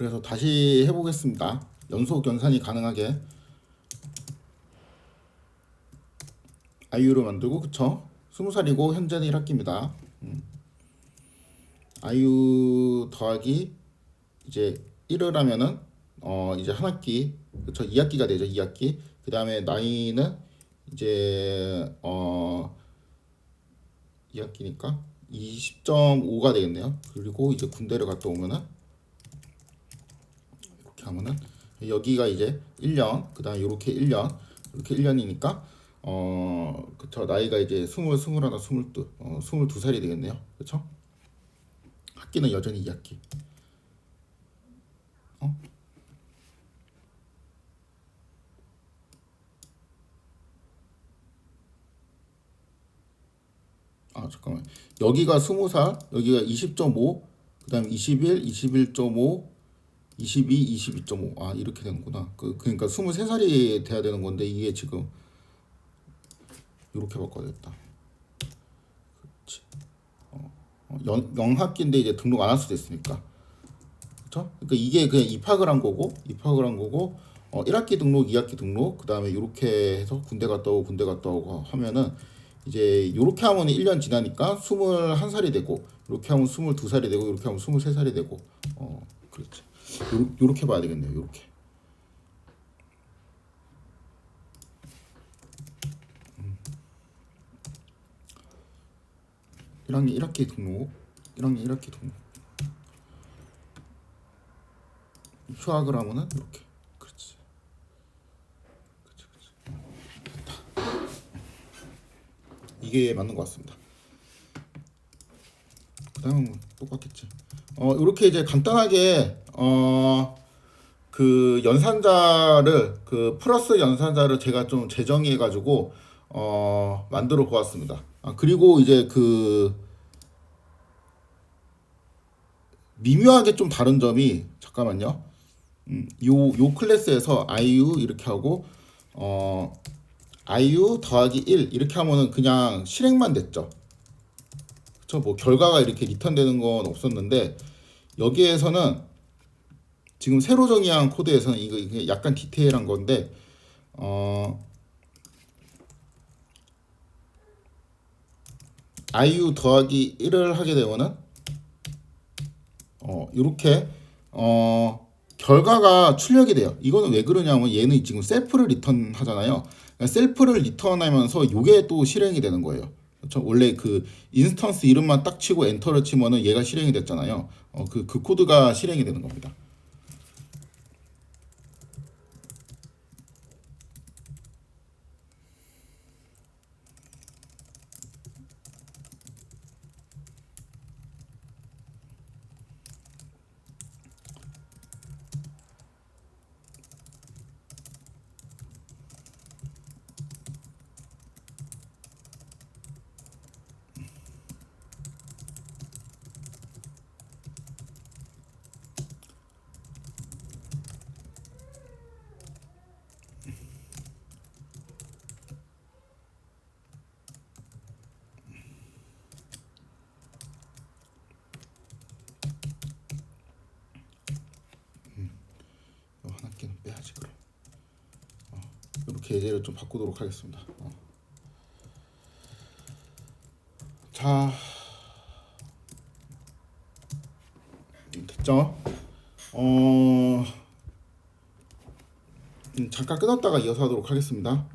그래서 다시 해보겠습니다. 연속 연산이 가능하게 아이유를 만들고 그쵸? 스무 살이고 현재는 1학기입니다. 음. 아이유 더하기 이제 1을 하면은 어 이제 한 학기 그쵸 2학기가 되죠 2학기 그 다음에 나이는 이제 어 2학기니까 20.5가 되겠네요 그리고 이제 군대를 갔다 오면은 하면은 여기가 이제 1년 그 다음에 이렇게 1년 이렇게 1년이니까 어 그쵸 나이가 이제 20, 21, 22, 어, 22살이 되겠네요. 그쵸? 학기는 여전히 2학기. 아 잠깐만. 여기가 20살 여기가 20.5 그 다음에 21 21.5 22 22.5 아 이렇게 되는구나. 그 그러니까 23살이 돼야 되는 건데 이게 지금 이렇게 바꿔야겠다. 그렇지. 어, 어, 연, 영학기인데 이제 등록 안 할 수도 있으니까. 그렇죠 그러니까 이게 그냥 입학을 한 거고 입학을 한 거고 어 1학기 등록 2학기 등록 그 다음에 이렇게 해서 군대 갔다 오고 군대 갔다 오고 하면은 이제 요렇게 하면 1년 지나니까 21살이 되고 이렇게 하면 22살이 되고 이렇게 하면 23살이 되고 어 요, 요렇게 봐야 되겠네요 요렇게. 음. 1학년 1학기 등록 1학년 1학기 등록. 휴학을 하면은 이렇게. 그렇지. 그렇지 그렇지. 이게 맞는 것 같습니다. 그 다음은 뭐 똑같겠지. 어 이렇게 이제 간단하게 어 그 연산자를 그 플러스 연산자를 제가 좀 재정해 가지고 어 만들어 보았습니다. 아 그리고 이제 그 미묘하게 좀 다른 점이 잠깐만요. 음, 요, 요 클래스에서 IU 이렇게 하고 어 IU 더하기 1 이렇게 하면은 그냥 실행만 됐죠. 뭐 결과가 이렇게 리턴되는 건 없었는데 여기에서는 지금 새로 정의한 코드에서는 이거 이게 약간 디테일한 건데 어 IU 더하기 1을 하게 되면은 어 이렇게 어 결과가 출력이 돼요. 이거는 왜 그러냐면 얘는 지금 셀프를 리턴 하잖아요. 그러니까 셀프를 리턴하면서 이게 또 실행이 되는 거예요. 원래 그 인스턴스 이름만 딱 치고 엔터를 치면은 얘가 실행이 됐잖아요. 어, 그, 그 코드가 실행이 되는 겁니다. 어, 한 학기는 빼야지 그럼. 어, 예제를 좀 바꾸도록 하겠습니다. 어. 자, 됐죠? 어, 음, 잠깐 끊었다가 이어서 하도록 하겠습니다.